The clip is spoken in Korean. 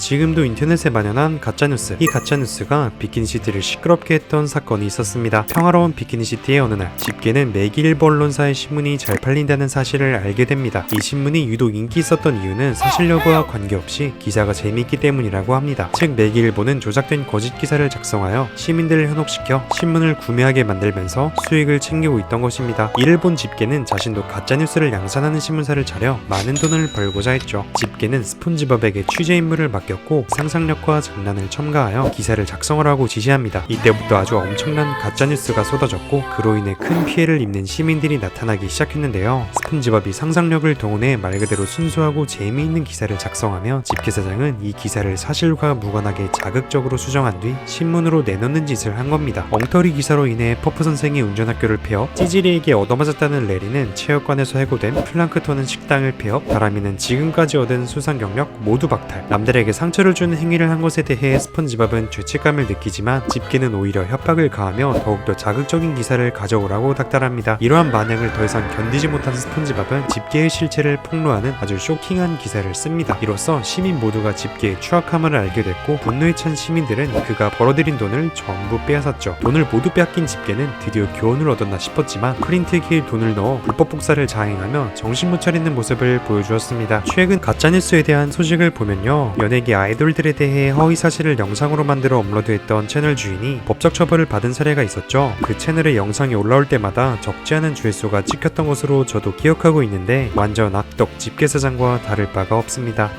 지금도 인터넷에 만연한 가짜뉴스. 이 가짜뉴스가 비키니시티를 시끄럽게 했던 사건이 있었습니다. 평화로운 비키니시티의 어느 날, 집게는 매기일보 언론사의 신문이 잘 팔린다는 사실을 알게 됩니다. 이 신문이 유독 인기 있었던 이유는 사실 여부와 관계없이 기사가 재미있기 때문이라고 합니다. 즉, 매기일보는 조작된 거짓 기사를 작성하여 시민들을 현혹시켜 신문을 구매하게 만들면서 수익을 챙기고 있던 것입니다. 이를 본 집게는 자신도 가짜뉴스를 양산하는 신문사를 차려 많은 돈을 벌고자 했죠. 집게는 스폰지밥에게 취재 임무를 맡 겼고 상상력과 장난을 첨가하여 기사를 작성하라고 지시합니다. 이때부터 아주 엄청난 가짜뉴스가 쏟아졌고 그로 인해 큰 피해를 입는 시민들이 나타나기 시작했는데요. 스폰지밥이 상상력을 동원해 말 그대로 순수하고 재미있는 기사를 작성하며 집게 사장은 이 기사를 사실과 무관하게 자극적으로 수정한 뒤 신문으로 내놓는 짓을 한 겁니다. 엉터리 기사로 인해 퍼프 선생이 운전학교를 폐업, 찌질이에게 얻어맞았다는 레리는 체육관에서 해고됨, 플랑크톤은 식당을 폐업, 다람이는 지금까지 얻은 수상 경력 모두 박탈. 남들에게 상처를 주는 행위를 한 것에 대해 스펀지밥은 죄책감을 느끼지만 집게는 오히려 협박을 가하며 더욱더 자극적인 기사를 가져오라고 닥달합니다. 이러한 반응을 더 이상 견디지 못한 스펀지밥은 집게의 실체를 폭로하는 아주 쇼킹한 기사를 씁니다. 이로써 시민 모두가 집게의 추악함을 알게 됐고 분노에 찬 시민들은 그가 벌어들인 돈을 전부 빼앗았죠. 돈을 모두 빼앗긴 집게는 드디어 교훈을 얻었나 싶었지만 프린트기에 돈을 넣어 불법 복사를 자행하며 정신 못 차리는 모습을 보여주었습니다. 최근 가짜뉴스에 대한 소식을 보면요. 연예 계 아이돌들에 대해 허위 사실을 영상으로 만들어 업로드했던 채널 주인이 법적 처벌을 받은 사례가 있었죠. 그 채널에 영상이 올라올 때마다 적지 않은 조회수가 찍혔던 것으로 저도 기억하고 있는데 완전 악덕 집게 사장과 다를 바가 없습니다.